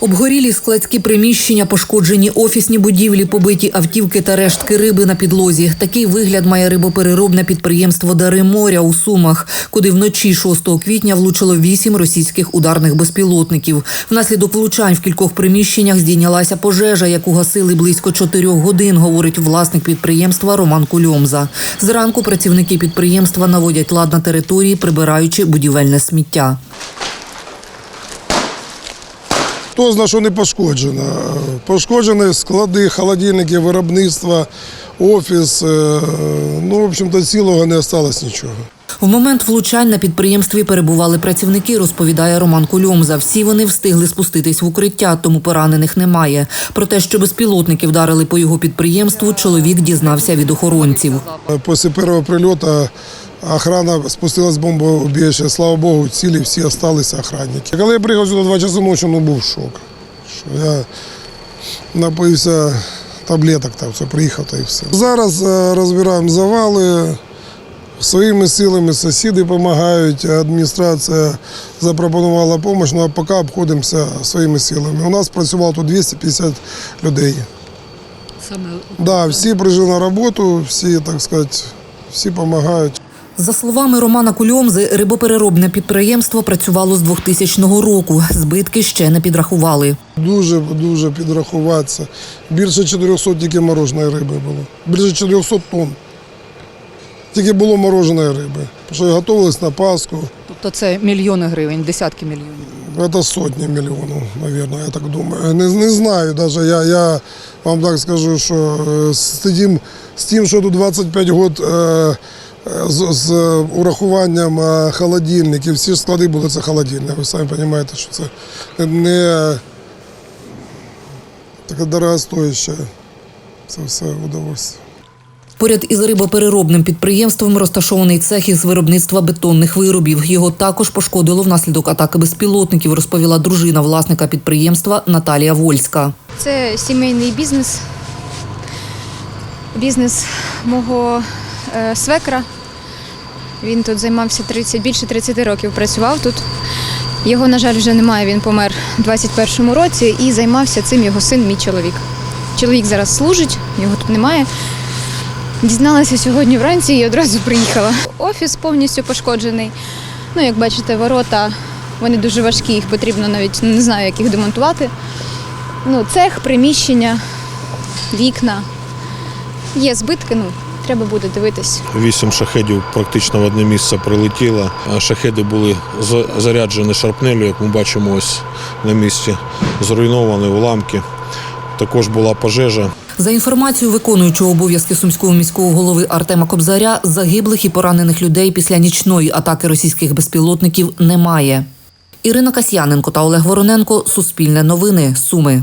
Обгорілі складські приміщення, пошкоджені офісні будівлі, побиті автівки та рештки риби на підлозі. Такий вигляд має рибопереробне підприємство Дари моря у Сумах, куди вночі 6 квітня влучило вісім російських ударних безпілотників. Внаслідок влучань в кількох приміщеннях здійнялася пожежа, яку гасили близько чотирьох годин, говорить власник підприємства Роман Кульомза. Зранку працівники підприємства наводять лад на території, прибираючи будівельне сміття. Хто знає, що не пошкоджено. Пошкоджені склади, холодильники, виробництва, офіс. е, Ну, в общем-то, цілого не осталось нічого. В момент влучань на підприємстві перебували працівники, розповідає Роман Кульомза. Всі вони встигли спуститись в укриття, тому поранених немає. Про те, що безпілотники вдарили по його підприємству, чоловік дізнався від охоронців. Після першого прильоту охрана спустилась з бомбоубіжища. Слава Богу, цілі всі залишилися охранники. Коли я приїхав сюди 2 часи ночі, ну був шок. Що я напився таблеток, там все, приїхав та і все. Зараз е, розбираємо завали. Своїми силами сусіди допомагають, адміністрація запропонувала допомогу, ну а поки обходимося своїми силами. У нас працювало тут 250 людей. Саме Да, всі прийшли на роботу, всі, так сказати, всі допомагають. За словами Романа Кульомзи, рибопереробне підприємство працювало з 2000 року. Збитки ще не підрахували. Дуже дуже підрахуватися. Більше 400 тільки мороженої риби було. Більше 400 тонн. Тільки було мороженої риби. Що готувалися на Пасху. Тобто це мільйони гривень, десятки мільйонів. Це сотні мільйонів, мабуть, я так думаю. Не, не знаю навіть. Я, я вам так скажу, що е, з тим, з тим що тут 25 років з, з урахуванням е, холодильників, всі ж склади були це холодильник. Ви самі розумієте, що це не таке дорогостояще. Це все удовольствие. Поряд із рибопереробним підприємством розташований цех із виробництва бетонних виробів. Його також пошкодило внаслідок атаки безпілотників, розповіла дружина власника підприємства Наталія Вольська. Це сімейний бізнес. Бізнес мого е, свекра. Він тут займався 30, більше 30 років, працював тут. Його, на жаль, вже немає, він помер у 21-му році і займався цим його син, мій чоловік. Чоловік зараз служить, його тут немає. Дізналася сьогодні вранці і одразу приїхала. Офіс повністю пошкоджений. Ну, як бачите, ворота вони дуже важкі, їх потрібно навіть не знаю, як їх демонтувати. Ну, цех, приміщення, вікна. Є збитки, ну, треба буде дивитись. Вісім шахедів практично в одне місце прилетіло. Шахеди були заряджені шарпнелю, як ми бачимо ось на місці. Зруйновані уламки. Також була пожежа. За інформацією виконуючого обов'язки сумського міського голови Артема Кобзаря, загиблих і поранених людей після нічної атаки російських безпілотників немає. Ірина Касьяненко та Олег Вороненко Суспільне новини. Суми.